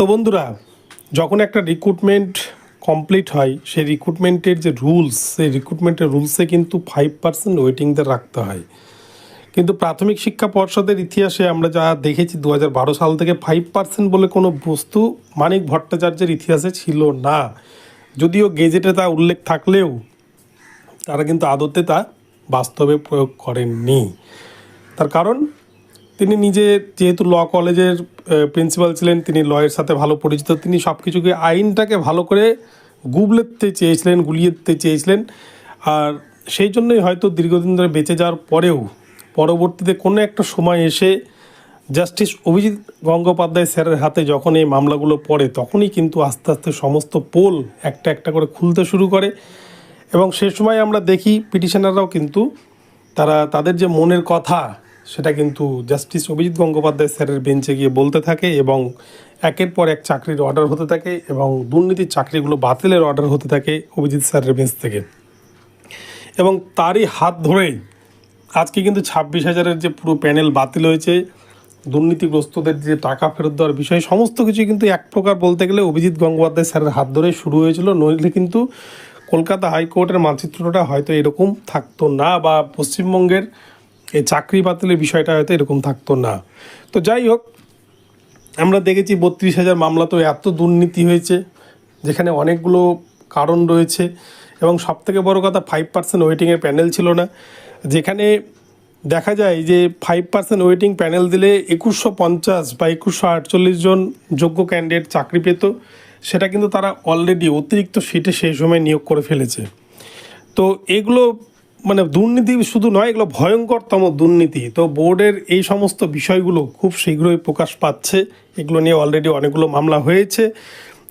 তো বন্ধুরা, যখন একটা রিক্রুটমেন্ট কমপ্লিট হয়, সেই রিক্রুটমেন্টের যে রুলস সেই রিক্রুটমেন্টের রুলসে কিন্তু ফাইভ পার্সেন্ট ওয়েটিংদের রাখতে হয়। কিন্তু প্রাথমিক শিক্ষা পর্ষদের ইতিহাসে আমরা যা দেখেছি দু বারো সাল থেকে ফাইভ পার্সেন্ট বলে কোনো বস্তু মানিক ভট্টাচার্যের ইতিহাসে ছিল না। যদিও গেজেটে তা উল্লেখ থাকলেও তারা কিন্তু আদতে তা বাস্তবে প্রয়োগ করেননি। তার কারণ তিনি নিজে যেহেতু ল কলেজের প্রিন্সিপাল ছিলেন, তিনি লয়ের সাথে ভালো পরিচিত, তিনি সব কিছুকে আইনটাকে ভালো করে গুবলেতে চেয়েছিলেন গুলিয়ে দিতে চেয়েছিলেন। আর সেই জন্যই হয়তো দীর্ঘদিন ধরে বেঁচে যাওয়ার পরেও পরবর্তীতে কোনো একটা সময় এসে জাস্টিস অভিজিৎ গঙ্গোপাধ্যায় স্যারের হাতে যখন এই মামলাগুলো পড়ে, তখনই কিন্তু আস্তে আস্তে সমস্ত পোল একটা একটা করে খুলতে শুরু করে। এবং সে সময় আমরা দেখি পিটিশনাররাও কিন্তু তারা, তাদের যে মনের কথা সেটা কিন্তু জাস্টিস অভিজিৎ গঙ্গোপাধ্যায় স্যারের বেঞ্চে গিয়ে বলতে থাকে এবং একের পর এক চাকরির অর্ডার হতে থাকে এবং দুর্নীতির চাকরিগুলো বাতিলের অর্ডার হতে থাকে অভিজিৎ স্যারের বেঞ্চ থেকে। এবং তারই হাত ধরেই আজকে কিন্তু ছাব্বিশ হাজারের যে পুরো প্যানেল বাতিল হয়েছে, দুর্নীতিগ্রস্তদের যে টাকা ফেরত দেওয়ার বিষয়ে, সমস্ত কিছু কিন্তু এক প্রকার বলতে গেলে অভিজিৎ গঙ্গোপাধ্যায় স্যারের হাত ধরেই শুরু হয়েছিল। নইলে কিন্তু কলকাতা হাইকোর্টের মানচিত্রটা হয়তো এরকম থাকতো না বা পশ্চিমবঙ্গের এই চাকরি বাতিলের বিষয়টা হয়তো এরকম থাকতো না। তো যাই হোক, আমরা দেখেছি বত্রিশ হাজার মামলা তো এত দুর্নীতি হয়েছে, যেখানে অনেকগুলো কারণ রয়েছে এবং সবথেকে বড় কথা ফাইভ পার্সেন্ট ওয়েটিংয়ের প্যানেল ছিল না। যেখানে দেখা যায় যে ফাইভ পার্সেন্ট ওয়েটিং প্যানেল দিলে একুশশো পঞ্চাশ বা একুশশো আটচল্লিশ জন যোগ্য ক্যান্ডিডেট চাকরি পেত, সেটা কিন্তু তারা অলরেডি অতিরিক্ত সিটে সেই সময় নিয়োগ করে ফেলেছে। তো এগুলো মানে দুর্নীতি শুধু নয়, এগুলো ভয়ঙ্করতম দুর্নীতি। তো বোর্ডের এই সমস্ত বিষয়গুলো খুব শীঘ্রই প্রকাশ পাচ্ছে। এগুলো নিয়ে অলরেডি অনেকগুলো মামলা হয়েছে।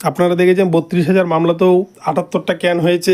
আপনারা দেখেছেন বত্রিশ হাজার মামলাতেও আটাত্তরটা ক্যান হয়েছে।